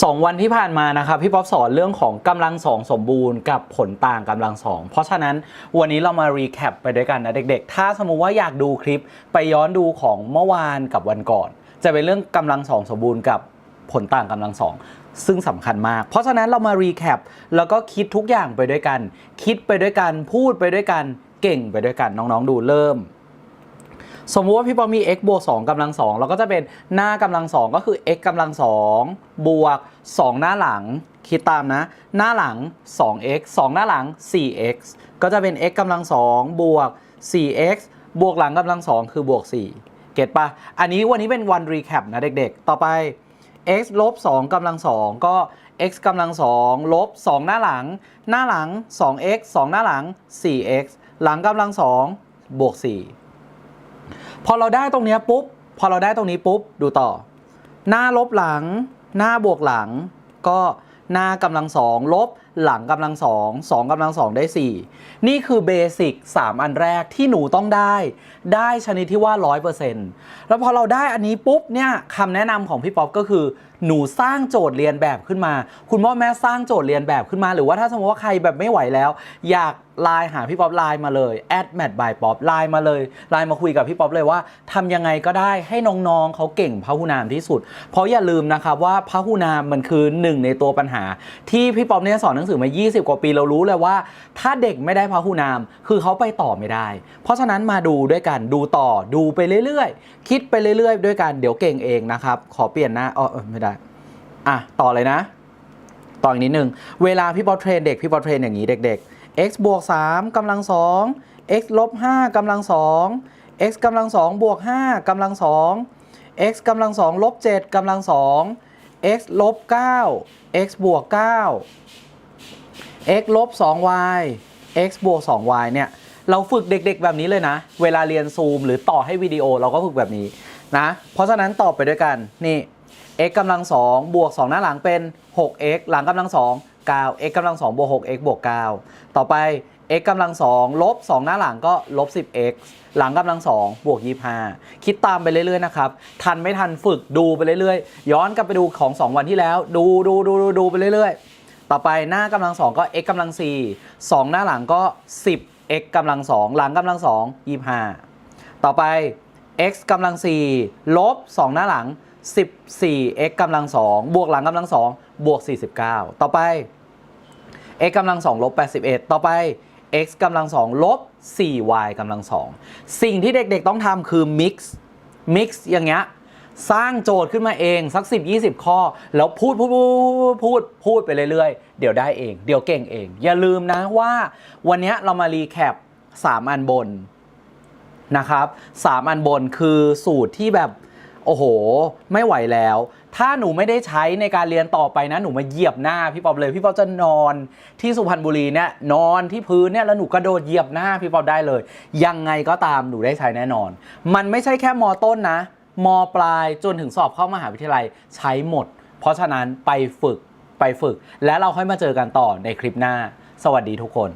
สองวันที่ผ่านมานะครับพี่ป๊อปสอนเรื่องของกำลังสองสมบูรณ์กับผลต่างกำลังสองเพราะฉะนั้นวันนี้เรามารีแคปไปด้วยกันนะเด็กๆ ถ้าสมมุติว่าอยากดูคลิปไปย้อนดูของเมื่อวานกับวันก่อน จะเป็นเรื่องกำลังสองสมบูรณ์กับผลต่างกำลังสองซึ่งสำคัญมาก เพราะฉะนั้นเรามารีแคปแล้วก็คิดทุกอย่างไปด้วยกัน คิดไปด้วยกันพูดไปด้วยกันเก่งไปด้วยกันน้องๆดูเริ่ม สมมุติว่าพี่ปอมี x บวก2กำลัง2เราก็จะเป็นหน้ากำลัง 2 ก็คือ x กำลัง 2 บวก 2 หน้าหลัง คิดตามนะ หน้าหลัง 2x 2 หน้าหลัง 4x ก็จะเป็น x กำลัง 2 บวก 4x บวกหลังกำลัง 2 คือบวก 4 เก็ตปะอันนี้วันนี้เป็นวันรีแคปนะเด็กๆ ต่อไป x ลบ2กำลัง 2 ก็ x กำลัง 2 ลบ 2 หน้าหลัง หน้าหลัง 2x 2 หน้าหลัง 4x หลังกำลัง 2 บวก 4 พอเราได้ตรงนี้ปุ๊บ พอเราได้ตรงนี้ปุ๊บ ดูต่อ หน้าลบหลัง หน้าบวกหลัง ก็หน้ากำลังสองลบหลังกำลังสองสองกำลังสองได้4นี่คือเบสิก3อันแรกที่หนูต้องได้ ได้ชนิดที่ว่า100%แล้วพอเราได้อันนี้ปุ๊บเนี่ยคำแนะนำของพี่ป๊อปก็คือ หนูสร้างโจทย์เรียนแบบขึ้นมา คุณพ่อแม่สร้างโจทย์เรียนแบบขึ้นมา หรือว่าถ้าสมมติว่าใครแบบไม่ไหวแล้ว อยากไลน์หาพี่ป๊อปไลน์มาเลยแอดแมทบายป๊อปไลน์มาเลยไลน์มาคุยกับพี่ป๊อปเลยว่าทำยังไงก็ได้ให้น้องๆเขาเก่งพหุนามที่สุด เพราะอย่าลืมนะครับว่าพหุนามมันคือหนึ่งในตัวปัญหาที่พี่ป๊อปเนี่ยสอนหนังสือมา 20 กว่าปีเรารู้เลยว่า ถ้าเด็กไม่ได้พหุนาม คือเขาไปต่อไม่ได้ เพราะฉะนั้นมาดูด้วยกันดูต่อดูไปเรื่อยๆ คิดไปเรื่อยๆ ด้วยกันเดี๋ยวเก่งเองนะครับ ขอเปลี่ยนหน้าอ๋อไม่ได้อะต่อเลยนะ ต่ออีกนิดนึง เวลาพี่บอลเทรนเด็กพี่บอลเทรนอย่างนี้เด็ก ๆ x บวก3กำลัง2 x ลบ5กำลัง2 x กำลัง2บวก5กำลัง2 x กำลัง2ลบ7กำลัง2 x ลบ9 x บวก9 x ลบ 2y x บวก 2y เนี่ย เราฝึกเด็กๆแบบนี้เลยนะ เวลาเรียนซูมหรือต่อให้วิดีโอเราก็ฝึกแบบนี้นะ เพราะฉะนั้นตอบไปด้วยกัน นี่ x กำลัง2บวก 2 หน้าหลังเป็น 6x หลังกำลัง2 9 x กำลัง2บวก 6x บวก 9 ต่อไป x กำลัง2ลบ2 หน้าหลังก็ลบ 10x หลังกำลัง2บวก 25 คิดตามไปเรื่อย ๆ นะครับ ทันไม่ทันฝึกดูไปเรื่อย ๆ ย้อนกลับไปดูของ 2 วันที่แล้ว ดูดูดูดูดูไปเรื่อย ๆ ต่อไปหน้ากำลัง2ก็ x กำลัง4 2หน้าหลังก็ 10x กำลัง2หลังกำลัง2 25 ต่อไป x กำลัง4ลบ 2 หน้าหลัง 14x กำลัง2บวกหลังกำลัง2บวก 49 ต่อไป x กำลัง2ลบ81 ต่อไป x กำลัง2ลบ 4y กำลัง2สิ่งที่เด็กๆต้องทำคือ mix mix อย่างเงี้ยสร้างโจทย์ขึ้นมาเองสัก 10 20 ข้อ แล้วพูดพูดพูดพูดพูดไปเรื่อยๆ เดี๋ยวได้เอง เดี๋ยวเก่งเอง อย่าลืมนะว่า วันนี้เรามารีแคป3 อันบนนะครับสามอันบนคือสูตรที่แบบ โอ้โห ไม่ไหวแล้ว ถ้าหนูไม่ได้ใช้ในการเรียนต่อไปนะ หนูมาเหยียบหน้าพี่ป๊อบเลย พี่ป๊อบจะนอนที่สุพรรณบุรีเนี่ยนอนที่พื้นเนี่ยแล้วหนูกระโดดเหยียบหน้าพี่ป๊อบได้เลย ยังไงก็ตามหนูได้ใช้แน่นอน มันไม่ใช่แค่มต้นนะมปลายจนถึงสอบเข้ามหาวิทยาลัยใช้หมด เพราะฉะนั้นไปฝึกไปฝึก แล้วเราค่อยมาเจอกันต่อในคลิปหน้า สวัสดีทุกคน